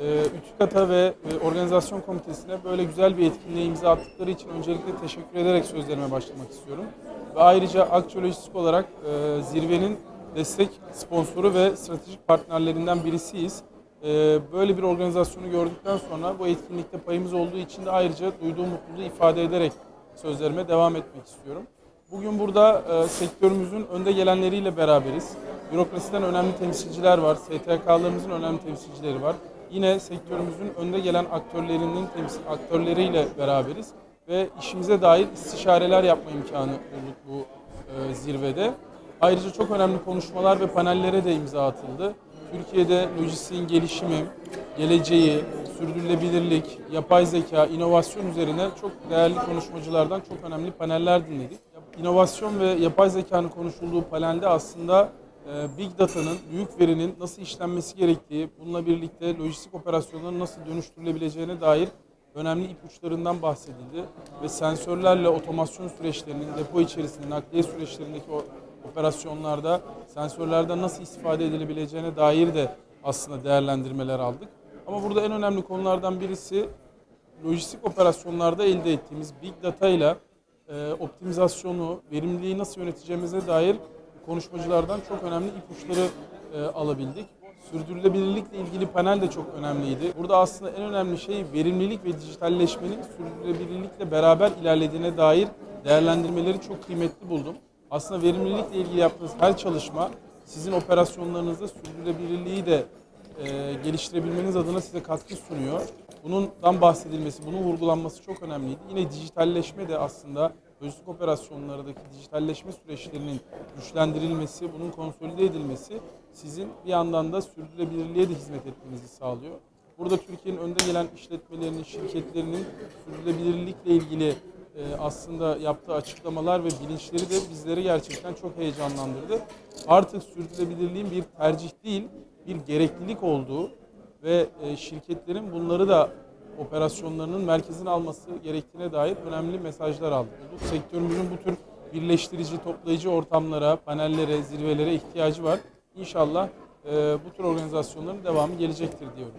e, TÜKAT'a ve e, organizasyon komitesine böyle güzel bir etkinliğe imza attıkları için öncelikle teşekkür ederek sözlerime başlamak istiyorum. Ve ayrıca Akçe Lojistik olarak e, zirvenin destek sponsoru ve stratejik partnerlerinden birisiyiz. E, böyle bir organizasyonu gördükten sonra bu etkinlikte payımız olduğu için de ayrıca duyduğum mutluluğu ifade ederek sözlerime devam etmek istiyorum. Bugün burada e, sektörümüzün önde gelenleriyle beraberiz. Bürokrasiden önemli temsilciler var, STK'larımızın önemli temsilcileri var. Yine sektörümüzün önde gelen aktörlerinin temsil aktörleriyle beraberiz ve işimize dair istişareler yapma imkanı bulduk bu e, zirvede. Ayrıca çok önemli konuşmalar ve panellere de imza atıldı. Türkiye'de lojistiğin gelişimi, geleceği, sürdürülebilirlik, yapay zeka, inovasyon üzerine çok değerli konuşmacılardan çok önemli paneller dinledik. İnovasyon ve yapay zekanın konuşulduğu panelde aslında Big Data'nın, büyük verinin nasıl işlenmesi gerektiği, bununla birlikte lojistik operasyonların nasıl dönüştürülebileceğine dair önemli ipuçlarından bahsedildi. Ve sensörlerle otomasyon süreçlerinin, depo içerisinde, nakliye süreçlerindeki operasyonlarda sensörlerden nasıl istifade edilebileceğine dair de aslında değerlendirmeler aldık. Ama burada en önemli konulardan birisi lojistik operasyonlarda elde ettiğimiz Big Data ile e, optimizasyonu, verimliliği nasıl yöneteceğimize dair konuşmacılardan çok önemli ipuçları e, alabildik. Sürdürülebilirlikle ilgili panel de çok önemliydi. Burada aslında en önemli şey verimlilik ve dijitalleşmenin sürdürülebilirlikle beraber ilerlediğine dair değerlendirmeleri çok kıymetli buldum. Aslında verimlilikle ilgili yaptığınız her çalışma sizin operasyonlarınızda sürdürülebilirliği de e, geliştirebilmeniz adına size katkı sunuyor. Bundan bahsedilmesi, bunun vurgulanması çok önemliydi. Yine dijitalleşme de aslında lojistik operasyonlardaki dijitalleşme süreçlerinin güçlendirilmesi, bunun konsolide edilmesi sizin bir yandan da sürdürülebilirliğe de hizmet etmenizi sağlıyor. Burada Türkiye'nin önde gelen işletmelerinin, şirketlerinin sürdürülebilirlikle ilgili e, aslında yaptığı açıklamalar ve bilinçleri de bizleri gerçekten çok heyecanlandırdı. Artık sürdürülebilirliğin bir tercih değil, bir gereklilik olduğu ve e, şirketlerin bunları da operasyonlarının merkezine alması gerektiğine dair önemli mesajlar aldık. Sektörümüzün bu tür birleştirici, toplayıcı ortamlara, panellere, zirvelere ihtiyacı var. İnşallah e, bu tür organizasyonların devamı gelecektir diyorum.